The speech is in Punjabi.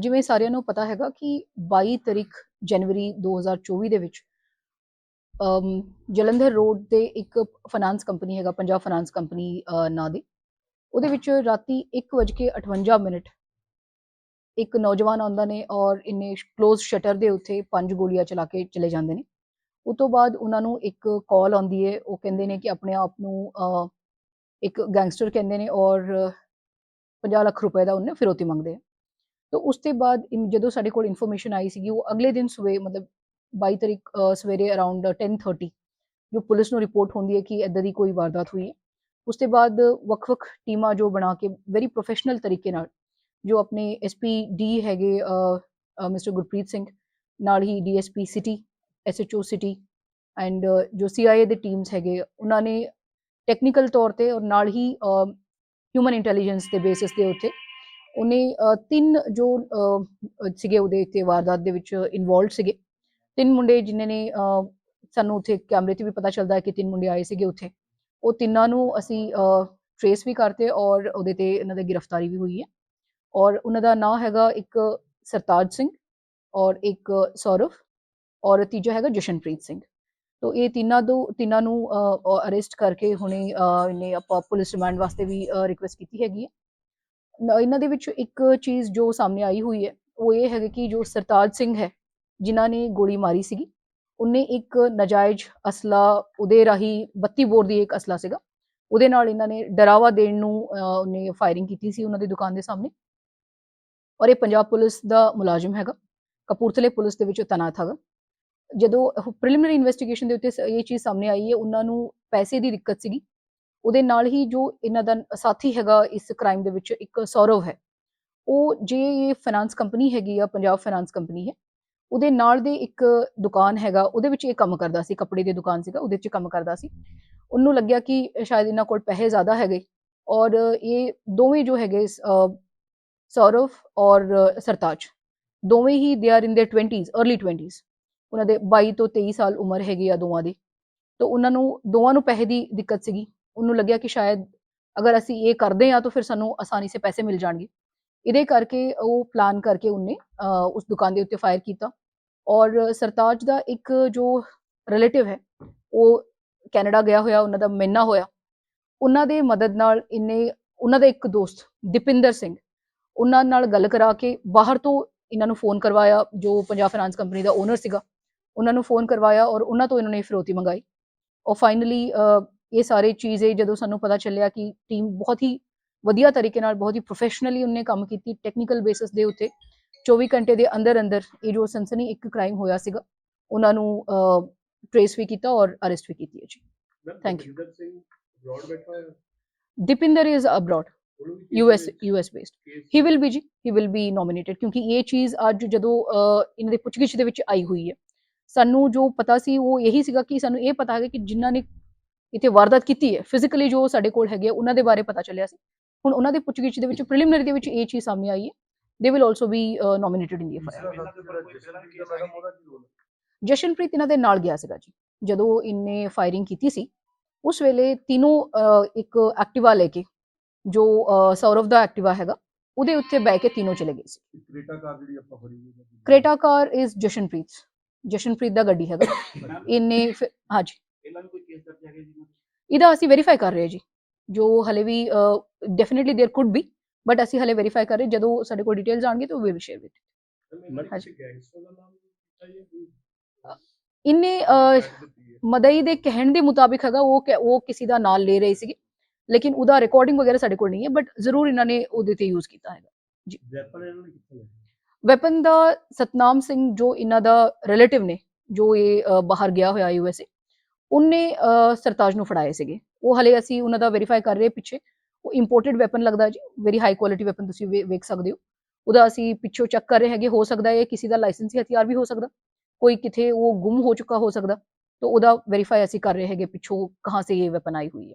ਜਿਵੇਂ ਸਾਰਿਆਂ ਨੂੰ ਪਤਾ ਹੈਗਾ ਕਿ 22 ਤਰੀਕ ਜਨਵਰੀ 2024 ਦੇ ਵਿੱਚ ਜਲੰਧਰ ਰੋਡ ਤੇ ਇੱਕ ਫਾਈਨਾਂਸ ਕੰਪਨੀ ਹੈਗਾ, ਪੰਜਾਬ ਫਾਈਨਾਂਸ ਕੰਪਨੀ ਨਾਂ ਦੀ। ਉਹਦੇ ਵਿੱਚ ਰਾਤੀ 1:58 ਮਿੰਟ ਇੱਕ ਨੌਜਵਾਨ ਆਉਂਦਾ ਨੇ ਔਰ ਇਹਨੇ ক্লোਜ਼ ਸ਼ਟਰ ਦੇ ਉੱਤੇ ਪੰਜ ਗੋਲੀਆਂ ਚਲਾ ਕੇ ਚਲੇ ਜਾਂਦੇ ਨੇ। ਉਸ ਤੋਂ ਬਾਅਦ ਉਹਨਾਂ ਨੂੰ ਇੱਕ ਕਾਲ ਆਉਂਦੀ ਹੈ ਉਹ ਕਹਿੰਦੇ ਨੇ ਕਿ ਆਪਣੇ ਆਪ ਨੂੰ ਇੱਕ ਗੈਂਗਸਟਰ ਕਹਿੰਦੇ ਨੇ ਔਰ 50 ਲੱਖ ਰੁਪਏ ਦਾ ਉਹਨੇ ਫਿਰੋਤੀ ਮੰਗਦੇ ਆ। ਤਾਂ ਉਸ ਤੋਂ ਬਾਅਦ ਇਨ- ਜਦੋਂ ਸਾਡੇ ਕੋਲ ਇਨਫੋਰਮੇਸ਼ਨ ਆਈ ਸੀਗੀ, ਉਹ ਅਗਲੇ ਦਿਨ ਸਵੇ, ਮਤਲਬ 22 ਤਰੀਕ ਸਵੇਰੇ ਅਰਾਊਂਡ 10:30 ਜੋ ਪੁਲਿਸ ਨੂੰ ਰਿਪੋਰਟ ਹੁੰਦੀ ਹੈ ਕਿ ਇਦਾਂ ਦੀ ਕੋਈ ਵਾਰਦਾਤ ਹੋਈ ਹੈ। ਉਸ ਤੋਂ ਬਾਅਦ ਵੱਖ-ਵੱਖ ਟੀਮਾਂ ਜੋ ਬਣਾ ਕੇ ਵੈਰੀ ਪ੍ਰੋਫੈਸ਼ਨਲ ਤਰੀਕੇ ਨਾਲ ਜੋ ਆਪਣੇ ਐਸਪੀ ਡੀ ਹੈਗੇ ਮਿਸਟਰ ਗੁਰਪ੍ਰੀਤ ਸਿੰਘ, ਨਾਲ ਹੀ DSP city SHO city and ਜੋ ਸੀਆਈਏ ਦੇ ਟੀਮਸ ਹੈਗੇ, ਉਹਨਾਂ ਨੇ ਟੈਕਨੀਕਲ ਤੌਰ ਤੇ ਔਰ ਨਾਲ ਹੀ ਹਿਊਮਨ ਇੰਟੈਲੀਜੈਂਸ ਦੇ ਬੇਸਿਸ ਦੇ ਉੱਤੇ ਉਹਨੇ ਤਿੰਨ ਜੋ ਸੀਗੇ ਉਹਦੇ ਉੱਤੇ ਵਾਰਦਾਤ ਦੇ ਵਿੱਚ ਇਨਵੋਲਡ ਸੀਗੇ। ਤਿੰਨ ਮੁੰਡੇ ਜਿਨ੍ਹਾਂ ਨੇ ਸਾਨੂੰ ਉੱਥੇ ਕੈਮਰੇ ਤੇ ਵੀ ਪਤਾ ਚੱਲਦਾ ਹੈ ਕਿ ਤਿੰਨ ਮੁੰਡੇ ਆਏ ਸੀਗੇ ਉੱਥੇ। ਉਹ ਤਿੰਨਾਂ ਨੂੰ ਅਸੀਂ ਟਰੇਸ ਵੀ ਕਰਤੇ ਔਰ ਉਹਦੇ ਤੇ ਇਹਨਾਂ ਦੀ ਗ੍ਰਿਫਤਾਰੀ ਵੀ ਹੋਈ ਹੈ। ਔਰ ਉਹਨਾਂ ਦਾ ਨਾਮ ਹੈਗਾ ਇੱਕ ਸਰਤਾਜ ਸਿੰਘ ਔਰ ਇੱਕ ਸੌਰਵ ਔਰ ਤੀਜਾ ਹੈਗਾ ਜਸ਼ਨਪ੍ਰੀਤ ਸਿੰਘ। ਤੋ ਇਹ ਤਿੰਨਾਂ ਦੋ, ਤਿੰਨਾਂ ਨੂੰ ਅਰੈਸਟ ਕਰਕੇ ਹੁਣੇ ਇਹਨੇ ਆਪਾਂ ਪੁਲਿਸ ਰਿਮਾਂਡ ਵਾਸਤੇ ਵੀ ਰਿਕੁਐਸਟ ਕੀਤੀ ਹੈਗੀ ਹੈ। ਇਹਨਾਂ ਦੇ ਵਿੱਚ ਇੱਕ ਚੀਜ਼ ਜੋ ਸਾਹਮਣੇ ਆਈ ਹੋਈ ਹੈ, ਉਹ ਇਹ ਹੈਗਾ ਕਿ ਜੋ ਸਰਤਾਜ ਸਿੰਘ ਹੈ, ਜਿਨ੍ਹਾਂ ਨੇ ਗੋਲੀ ਮਾਰੀ ਸੀਗੀ, ਉਹਨੇ ਇੱਕ ਨਜਾਇਜ਼ ਅਸਲਾ ਉਹਦੇ ਰਾਹੀਂ 32 ਬੋਰ ਦੀ ਇੱਕ ਅਸਲਾ ਸੀਗਾ, ਉਹਦੇ ਨਾਲ ਇਹਨਾਂ ਨੇ ਡਰਾਵਾ ਦੇਣ ਨੂੰ ਉਹਨੇ ਫਾਇਰਿੰਗ ਕੀਤੀ ਸੀ ਉਹਨਾਂ ਦੀ ਦੁਕਾਨ ਦੇ ਸਾਹਮਣੇ। ਔਰ ਇਹ ਪੰਜਾਬ ਪੁਲਿਸ ਦਾ ਮੁਲਾਜ਼ਮ ਹੈਗਾ, ਕਪੂਰਥਲੇ ਪੁਲਿਸ ਦੇ ਵਿੱਚ ਤੈਨਾਤ ਹੈਗਾ। ਜਦੋਂ ਪ੍ਰੀਲਿਮਿਨਰੀ ਇਨਵੈਸਟੀਗੇਸ਼ਨ ਦੇ ਉੱਤੇ ਸ- ਇਹ ਚੀਜ਼ ਸਾਹਮਣੇ ਆਈ ਹੈ, ਉਹਨਾਂ ਨੂੰ ਪੈਸੇ ਦੀ ਦਿੱਕਤ ਸੀਗੀ ਉਹਦੇ ਨਾਲ ਹੀ ਜੋ ਇਹਨਾਂ ਦਾ ਸਾਥੀ ਹੈਗਾ ਇਸ ਕ੍ਰਾਈਮ ਦੇ ਵਿੱਚ ਇੱਕ ਸੌਰਵ ਹੈ। ਉਹ ਜੇ ਇਹ ਫਾਈਨਾਂਸ ਕੰਪਨੀ ਹੈਗੀ ਆ, ਪੰਜਾਬ ਫਾਈਨਾਂਸ ਕੰਪਨੀ ਹੈ, ਉਹਦੇ ਨਾਲ ਦੀ ਇੱਕ ਦੁਕਾਨ ਹੈਗਾ, ਉਹਦੇ ਵਿੱਚ ਇਹ ਕੰਮ ਕਰਦਾ ਸੀ, ਕੱਪੜੇ ਦੀ ਦੁਕਾਨ ਸੀਗਾ, ਉਹਦੇ 'ਚ ਕੰਮ ਕਰਦਾ ਸੀ। ਉਹਨੂੰ ਲੱਗਿਆ ਕਿ ਸ਼ਾਇਦ ਇਹਨਾਂ ਕੋਲ ਪੈਸੇ ਜ਼ਿਆਦਾ ਹੈਗੇ ਔਰ ਇਹ ਦੋਵੇਂ ਜੋ ਹੈਗੇ ਸੌਰਵ ਔਰ ਸਰਤਾਜ, ਦੋਵੇਂ ਹੀ ਦੇ ਆਰ ਇਨ ਦੇ 20s अर्ਲੀ 20s ਉਹਨਾਂ ਦੇ 22 ਤੋਂ 23 ਸਾਲ ਉਮਰ ਹੈਗੀ ਆ ਦੋਵਾਂ ਦੀ। ਤੋਂ ਉਹਨਾਂ ਨੂੰ, ਦੋਵਾਂ ਨੂੰ ਪੈਸੇ ਦੀ ਦਿੱਕਤ ਸੀਗੀ। ਉਹਨੂੰ ਲੱਗਿਆ ਕਿ ਸ਼ਾਇਦ ਅਗਰ ਅਸੀਂ ਇਹ ਕਰਦੇ ਹਾਂ ਤਾਂ ਫਿਰ ਸਾਨੂੰ ਆਸਾਨੀ ਸੇ ਪੈਸੇ ਮਿਲ ਜਾਣਗੇ। ਇਹਦੇ ਕਰਕੇ ਉਹ ਪਲਾਨ ਕਰਕੇ ਉਹਨੇ ਉਸ ਦੁਕਾਨ ਦੇ ਉੱਤੇ ਫਾਇਰ ਕੀਤਾ। ਔਰ ਸਰਤਾਜ ਦਾ ਇੱਕ ਜੋ ਰਿਲੇਟਿਵ ਹੈ, ਉਹ ਕੈਨੇਡਾ ਗਿਆ ਹੋਇਆ, ਉਹਨਾਂ ਦਾ ਮੈਨਾ ਹੋਇਆ। ਉਹਨਾਂ ਦੇ ਮਦਦ ਨਾਲ ਇਹਨੇ ਉਹਨਾਂ ਦਾ ਇੱਕ ਦੋਸਤ, ਦੀਪਿੰਦਰ ਸਿੰਘ, ਉਹਨਾਂ ਨਾਲ ਗੱਲ ਕਰਾ ਕੇ ਬਾਹਰ ਤੋਂ ਇਹਨਾਂ ਨੂੰ ਫੋਨ ਕਰਵਾਇਆ, ਜੋ ਪੰਜਾਬ ਫਾਈਨਾਂਸ ਕੰਪਨੀ ਦਾ ਓਨਰ ਸੀਗਾ। ਉਹਨਾਂ ਨੂੰ ਫੋਨ ਕਰਵਾਇਆ ਔਰ ਉਹਨਾਂ ਤੋਂ ਇਹਨਾਂ ਨੇ ਫਿਰੋਤੀ ਮੰਗਾਈ। ਔਰ ਫਾਈਨਲੀ ਇਹ ਸਾਰੇ ਚੀਜ਼ੇ ਜਦੋਂ ਸਾਨੂੰ ਪਤਾ ਚੱਲਿਆ ਕਿ ਟੀਮ ਬਹੁਤ ਹੀ ਵਧੀਆ ਤਰੀਕੇ ਨਾਲ ਬਹੁਤ ਹੀ ਪ੍ਰੋਫੈਸ਼ਨਲੀ ਉਹਨੇ ਕੰਮ ਕੀਤੀ ਟੈਕਨੀਕਲ ਬੇਸਿਸ ਦੇ ਉੱਤੇ 24 ਘੰਟੇ ਦੇ ਅੰਦਰ ਅੰਦਰ ਇਹ ਜੋ ਸਨਸਨੀ ਇੱਕ ਕ੍ਰਾਈਮ ਹੋਇਆ ਸੀਗਾ ਉਹਨਾਂ ਨੂੰ ਟ੍ਰੇਸ ਵੀ ਕੀਤਾ ਔਰ ਅਰੈਸਟ ਵੀ ਕੀਤੀ ਹੈ ਜੀ। ਬੈਠਾ ਹੋਇਆ? Deepinder is abroad US US based he will be ਜੀ ਹੀ ਵਿਲ ਬੀ ਨੋਮੀਨੇਟਡ ਕਿਉਂਕਿ ਇਹ ਚੀਜ਼ ਅੱਜ ਜਦੋਂ ਇਹਨਾਂ ਦੇ ਪੁੱਛਗਿੱਛ ਦੇ ਵਿੱਚ ਆਈ ਹੋਈ ਹੈ। ਸਾਨੂੰ ਜੋ ਪਤਾ ਸੀ ਉਹ ਇਹੀ ਸੀਗਾ ਕਿ ਸਾਨੂੰ ਇਹ ਪਤਾ ਹੈ ਕਿ ਜਿਨ੍ਹਾਂ ਨੇ ਇੱਥੇ ਵਾਰਦਾਤ ਕੀਤੀ ਹੈ ਫਿਜ਼ੀਕਲੀ ਜੋ ਸਾਡੇ ਕੋਲ ਹੈਗੇ ਉਹਨਾਂ ਦੇ ਬਾਰੇ ਪਤਾ ਚੱਲਿਆ ਸੀ। ਹੁਣ ਉਹਨਾਂ ਦੇ ਪੁੱਛਗਿੱਛ ਦੇ ਵਿੱਚ ਪ੍ਰੀਲਿਮਿਨਰੀ ਦੇ ਵਿੱਚ ਇਹ ਚੀਜ਼ ਸਾਹਮਣੇ ਆਈ ਹੈ। They will also be nominated in the FIR Jashanpreet ਇਹਨਾਂ ਦੇ ਨਾਲ ਗਿਆ ਸੀਗਾ ਜੀ ਜਦੋਂ ਇਹਨੇ ਫਾਇਰਿੰਗ ਕੀਤੀ ਸੀ। ਉਸ ਵੇਲੇ ਤਿੰਨੋਂ ਇੱਕ ਐਕਟਿਵਾ ਲੈ ਕੇ ਜੋ ਸੌਰਵ ਦਾ ਐਕਟਿਵਾ ਹੈਗਾ ਉਹਦੇ ਉੱਤੇ ਬੈ ਕੇ ਤਿੰਨੋਂ ਚਲੇ ਗਏ ਸੀ। ਕ੍ਰੇਟਾ ਕਾਰ ਜਿਹੜੀ ਆਪਾਂ ਫੜੀ ਹੋਈ ਹੈ Creta car is Jashanpreet. Jashanpreet ਦਾ ਗੱਡੀ ਹੈਗਾ। ਇਹਨੇ ਹਾਂਜੀ। ਇਹਨਾਂ ਨੂੰ ਕੋਈ ਕੇਸ ਦਰਜ ਹੈਗਾ ਜੀ ਇਹਦਾ ਅਸੀਂ ਵੈਰੀਫਾਈ ਕਰ ਰਹੇ ਹਾਂ ਜੀ ਜੋ ਹਲੇ ਵੀ definitely there could be but ਅਸੀਂ ਹਲੇ ਵੈਰੀਫਾਈ ਕਰ ਰਹੇ ਜਦੋਂ ਸਾਡੇ ਕੋਲ ਡਿਟੇਲਸ ਆਣਗੇ ਤਾਂ ਵੀ ਵਿਲ ਸ਼ੇਅਰ ਵਿਦ ਹਾਂਜੀ ਗੈਂਗਸਟਰ ਦਾ ਨਾਮ ਦਿੱਤਾ ਜੀ ਕੋਈ ਇਹਨੇ ਅਹ, Threat ਦਿੱਤੀ ਹੈ। ਮਦਈ ਦੇ ਕਹਿਣ ਦੇ ਮੁਤਾਬਿਕ ਹੈਗਾ ਉਹ ਕਿ- ਉਹ ਕਿਸੇ ਦਾ ਨਾਮ ਲੈ ਰਹੇ ਸੀਗੇ ਲੇਕਿਨ ਉਹਦਾ ਰਿਕਾਰਡਿੰਗ ਵਗੈਰਾ ਸਾਡੇ ਕੋਲ ਨਹੀਂ ਹੈ ਬਟ ਜ਼ਰੂਰ ਇਹਨਾਂ ਨੇ ਉਹਦੇ ਤੇ ਯੂਜ਼ ਕੀਤਾ ਹੈਗਾ ਵੈਪਨ ਇਹਨਾਂ ਨੇ ਕਿੱਥੋਂ ਲਿਆ ਵੈਪਨ ਦਾ ਸਤਨਾਮ ਸਿੰਘ ਜੋ ਇਹਨਾਂ ਦਾ ਰਿਲੇਟਿਵ ਨੇ ਜੋ ਇਹ ਅ, ਬਾਹਰ ਗਿਆ ਹੋਇਆ ਯੂਐਸਏ ਉਹਨੇ ਸਰਤਾਜ ਨੂੰ ਫੜਾਏ ਸੀਗੇ। ਉਹ ਹਲੇ ਅਸੀਂ ਉਹਨਾਂ ਦਾ ਵੈਰੀਫਾਈ ਕਰ ਰਹੇ ਪਿੱਛੇ। ਉਹ ਇੰਪੋਰਟਡ ਵੈਪਨ ਲੱਗਦਾ ਜੀ ਵੈਰੀ ਹਾਈ ਕੁਆਲਿਟੀ ਵੈਪਨ ਤੁਸੀਂ ਵੇ- ਵੇਖ ਸਕਦੇ ਹੋ। ਉਹਦਾ ਅਸੀਂ ਪਿੱਛੋਂ ਚੈੱਕ ਕਰ ਰਹੇ ਹੈਗੇ, ਹੋ ਸਕਦਾ ਹੈ ਕਿਸੇ ਦਾ ਲਾਇਸੈਂਸੀ ਹਥਿਆਰ ਵੀ ਹੋ ਸਕਦਾ। ਕੋਈ ਕਿਥੇ ਉਹ ਗੁੰਮ ਹੋ ਚੁੱਕਾ ਹੋ ਸਕਦਾ। ਤਾਂ ਉਹਦਾ ਵੈਰੀਫਾਈ ਅਸੀਂ ਕਰ ਰਹੇ ਹੈਗੇ ਪਿੱਛੋਂ ਕਹਾਂ ਸੇ ਇਹ ਵੈਪਨ ਆਈ ਹੋਈ ਹੈ।